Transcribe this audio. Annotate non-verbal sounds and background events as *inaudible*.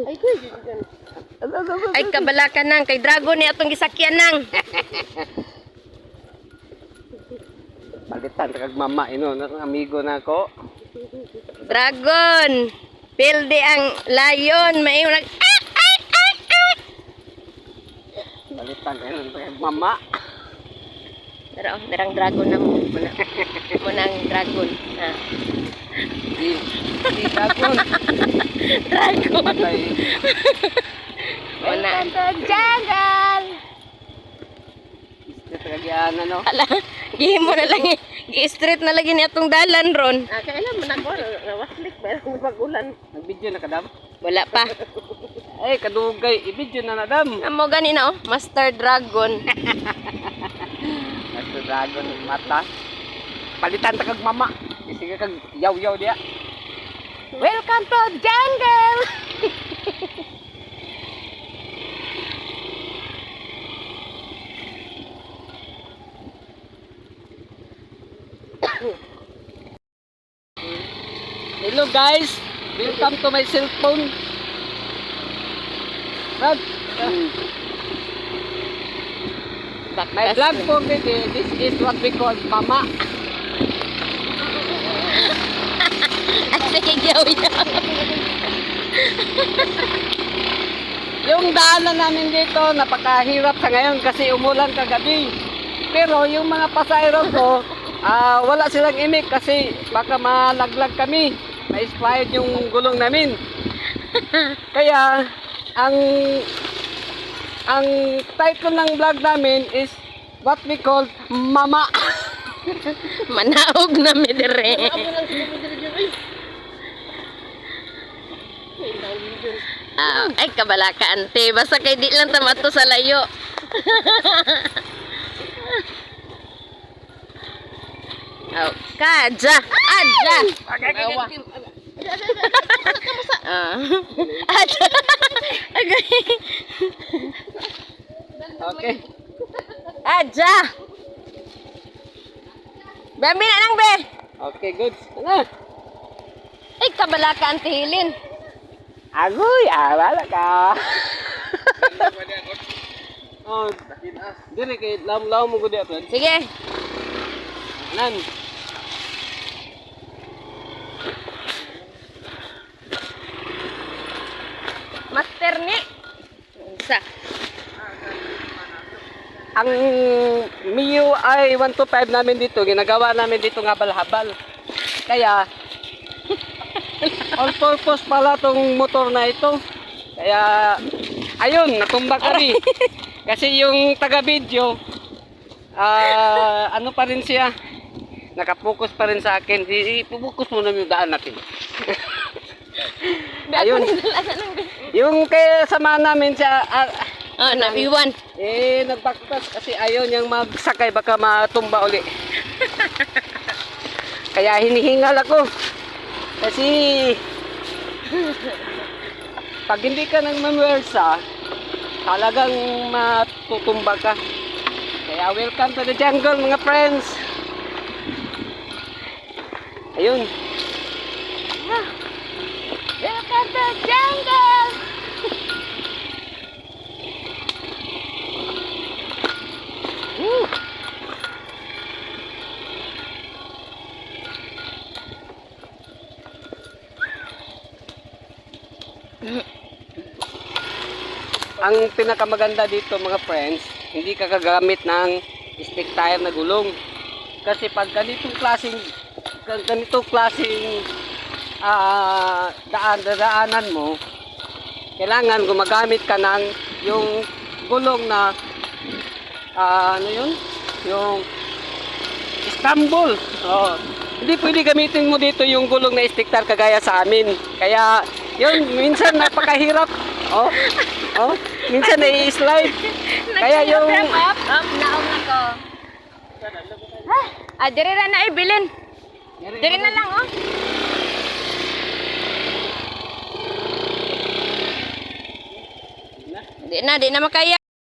Ay. Ay kabalakan nang kay Dragon ni atong gisakyan nang. Palitan kag mama ino, ng amigo na ko. Dragon. Pilde ang lion, may nag ah, ah, ah. Palitan kag mama. Pero darang dragon na mo. Muna *laughs* ang dragon. Ha. Di, di dagon. Dragon. Patay. Muna. Jungle! Ito kag yan ano. Ala, gihimo na lang. Gi-straight na lagi ni atong dalan ron. Ah, kailan mo na ko, nawaslik, pero mag-ulan. Nag-video na kadam. Wala pa. *laughs* Ay, kadugay, i-video na nadam. Amo gani na oh, Master Dragon. *laughs* Nasa dragon mata. Palitan ta kag mama. Sige kag yaw-yaw dia. Welcome to jungle. *coughs* Hello guys, welcome to my cellphone. Rod, my vlog for today, this is what we call mama. Sige, yaw yaw. Yung daanan namin dito, napakahirap sa ngayon kasi umulan kagabi. Pero yung mga pasayro ko, ah, wala silang imik kasi baka malaglag kami. Ma-expired yung gulong namin. Kaya, ang ang title ng vlog namin is what we call Mama. Manaog na mi Ah, ay kabalaka ante, basta kay di lang tamato sa layo. *laughs* Oh, kaja, aja. *laughs* Ah. Aja. Agay. *laughs* Okay. Aja. Bambi na lang be. Okay, good. Ano? Ay kabalaka ante Hilin. Agoy, ah, wala ka. oh, dire kay lam-lam mo gud friend. Sige. Nan. Master ni. Sa. Ang ay 125 namin dito, ginagawa namin dito nga balhabal. Kaya all purpose pala tong motor na ito. Kaya ayun, natumba kami. *laughs* Kasi yung taga-video ah ano pa rin siya? Nakapokus pa rin sa akin. Ipupokus mo na yung daan natin. *laughs* ayun. Yung kaya sama namin siya ah, Oh, nabiwan. eh, nagbaktas kasi ayaw niyang magsakay baka matumba uli. *laughs* Kaya hinihingal ako. Kasi pag hindi ka nang mamwersa, talagang matutumba ka. Kaya welcome to the jungle mga friends. Ayun. Welcome to jungle. Ang pinakamaganda dito mga friends, hindi ka gagamit ng stick tire na gulong. Kasi pag ganitong klaseng gan- ganitong klaseng ah, daan daanan mo, kailangan gumagamit ka ng yung gulong na ah, ano yun? Yung Istanbul. Oh. Hindi pwede gamitin mo dito yung gulong na stick tire kagaya sa amin. Kaya yun, minsan napakahirap. Oh. Oh, minsan na-slide. Kaya yung Up, naong ako. Ah, dire na na ibilin. Dire na lang oh. Di na, di na makaya.